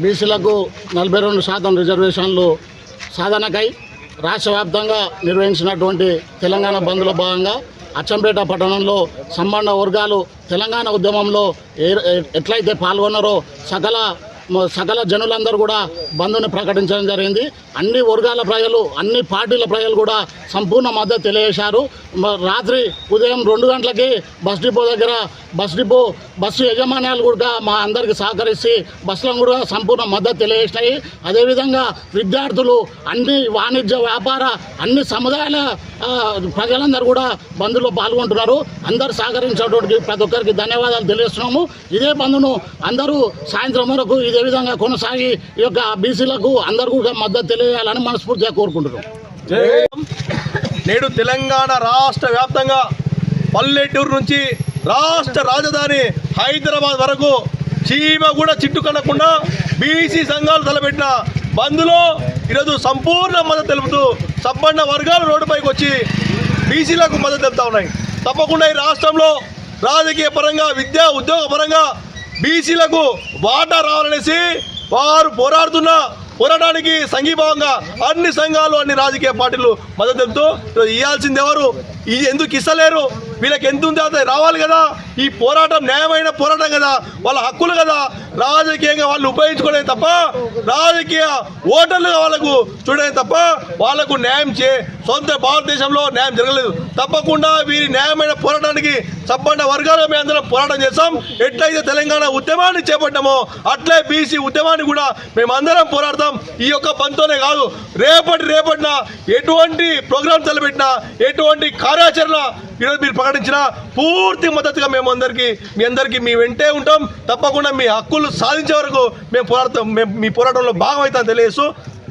బీసీలకు నలభై రెండు శాతం రిజర్వేషన్లు సాధనకై రాష్ట్ర వ్యాప్తంగా నిర్వహించినటువంటి తెలంగాణ బంద్లో భాగంగా అచ్చంపేట పట్టణంలో సంబంధ వర్గాలు తెలంగాణ ఉద్యమంలో ఏ ఎట్లయితే పాల్గొన్నారో సకల సకల జనులందరూ కూడా బంధుని ప్రకటించడం జరిగింది. అన్ని వర్గాల ప్రజలు అన్ని పార్టీల ప్రజలు కూడా సంపూర్ణ మద్దతు తెలియజేశారు. రాత్రి ఉదయం రెండు గంటలకి బస్ డిపో దగ్గర బస్ డిపో బస్సు యజమాన్యాలు కూడా మా అందరికి సహకరిస్తే బస్సులను కూడా సంపూర్ణ మద్దతు తెలియజేసినాయి అదేవిధంగా విద్యార్థులు అన్ని వాణిజ్య వ్యాపార అన్ని సముదాయాల ప్రజలందరూ కూడా బంధులో పాల్గొంటున్నారు. అందరూ సహకరించేటువంటి ప్రతి ఒక్కరికి ధన్యవాదాలు తెలియజేస్తున్నాము. ఇదే బంధును అందరూ సాయంత్రం వరకు ఇది విధంగా కొనసాగి ఈ యొక్క బీసీలకు అందరికీ కూడా మద్దతు తెలియాలని మనస్ఫూర్తిగా కోరుకుంటున్నాం. నేడు తెలంగాణ రాష్ట్ర వ్యాప్తంగా పల్లెటూరు నుంచి రాష్ట్ర రాజధాని హైదరాబాద్ వరకు చీమ కూడా చిట్టుకనకుండా బీసీ సంఘాలు తలపెట్టిన బంద్లో ఈరోజు సంపూర్ణ మద్దతు తెలుపుతూ సంపన్న వర్గాలు రోడ్డుపైకి వచ్చి బీసీలకు మద్దతు తెలుపుతా ఉన్నాయి. తప్పకుండా ఈ రాష్ట్రంలో రాజకీయ పరంగా విద్యా ఉద్యోగ పరంగా బీసీలకు వాటా రావాలనేసి వారు పోరాడుతున్న పోరాటానికి సంఘీభావంగా అన్ని సంఘాలు అన్ని రాజకీయ పార్టీలు మద్దతు తెలుపుతూ ఇవ్వాల్సింది ఎవరు? ఎందుకు ఇస్తలేరు? వీళ్ళకి ఎంత ఉందో అది రావాలి కదా. ఈ పోరాటం న్యాయమైన పోరాటం కదా. వాళ్ళ హక్కులు కదా. రాజకీయంగా వాళ్ళు ఉపయోగించుకోవడం తప్ప రాజకీయ ఓటర్లు వాళ్ళకు చూడడం తప్ప వాళ్ళకు న్యాయం చే సొంత భారతదేశంలో న్యాయం జరగలేదు. తప్పకుండా వీరి న్యాయమైన పోరాటానికి సబ్బండ వర్గాలు మేము అందరం పోరాటం చేస్తాం. ఎట్లయితే తెలంగాణ ఉద్యమాన్ని చేపట్టామో అట్లే బీసీ ఉద్యమాన్ని కూడా మేమందరం పోరాడతాం. ఈ యొక్క పంతోనే కాదు రేపటి రేపటిన ఎటువంటి ప్రోగ్రామ్ తలపెట్టినా ఎటువంటి కార్యాచరణ ఈరోజు మీరు ప్రకటించిన పూర్తి మద్దతుగా మేము అందరికీ మీ అందరికీ మీ వెంటే ఉంటాం. తప్పకుండా మీ హక్కులు సాధించే వరకు మేము పోరాడతాం. మేము మీ పోరాటంలో భాగమవుతాం తెలియజేస్తూ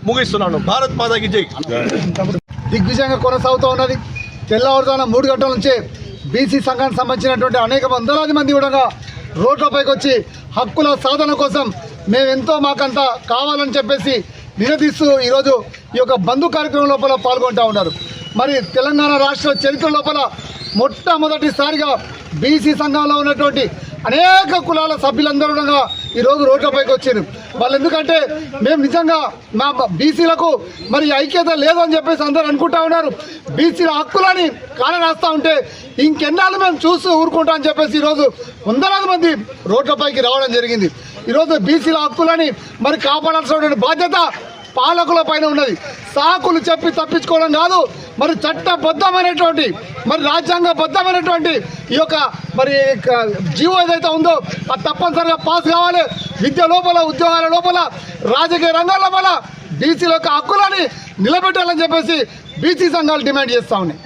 ముగిస్తున్నాను. భారత్ మాతాకి జై. దిగ్విజయంగా కొనసాగుతూ ఉన్నది. తెల్లవారుజాన మూడు గంటల నుంచే బీసీ సంఘానికి సంబంధించినటువంటి అనేక వందలాది మంది కూడా రోడ్లపైకి వచ్చి హక్కుల సాధన కోసం మేమెంతో ఎంతో మాకంత కావాలని చెప్పేసి నిలదీస్తూ ఈరోజు ఈ యొక్క బంధు కార్యక్రమం లోపల పాల్గొంటూ ఉన్నారు. మరి తెలంగాణ రాష్ట్ర చరిత్ర లోపల మొట్టమొదటిసారిగా బీసీ సంఘంలో ఉన్నటువంటి అనేక కులాల సభ్యులందరూ ఈరోజు రోడ్లపైకి వచ్చారు వాళ్ళు ఎందుకంటే మేము నిజంగా మా బీసీలకు మరి ఐక్యత లేదని చెప్పేసి అందరూ అనుకుంటా ఉన్నారు. బీసీల హక్కులని కాలరాస్తా ఉంటే ఇంకెన్నాళ్ళు మేము చూస్తూ ఊరుకుంటా అని చెప్పేసి ఈరోజు వందలాది మంది రోడ్లపైకి రావడం జరిగింది. ఈరోజు బీసీల హక్కులని మరి కాపాడాల్సినటువంటి బాధ్యత పాలకుల పైన ఉన్నది. సాకులు చెప్పి తప్పించుకోవడం కాదు మరి చట్టబద్ధమైనటువంటి మరి రాజ్యాంగబద్ధమైనటువంటి ఈ యొక్క మరి జీవో ఏదైతే ఉందో అది తప్పనిసరిగా పాస్ కావాలి. విద్య లోపల ఉద్యోగాల లోపల రాజకీయ రంగాల లోపల బీసీల యొక్క హక్కులని నిలబెట్టాలని చెప్పేసి బీసీ సంఘాలు డిమాండ్ చేస్తూ ఉన్నాయి.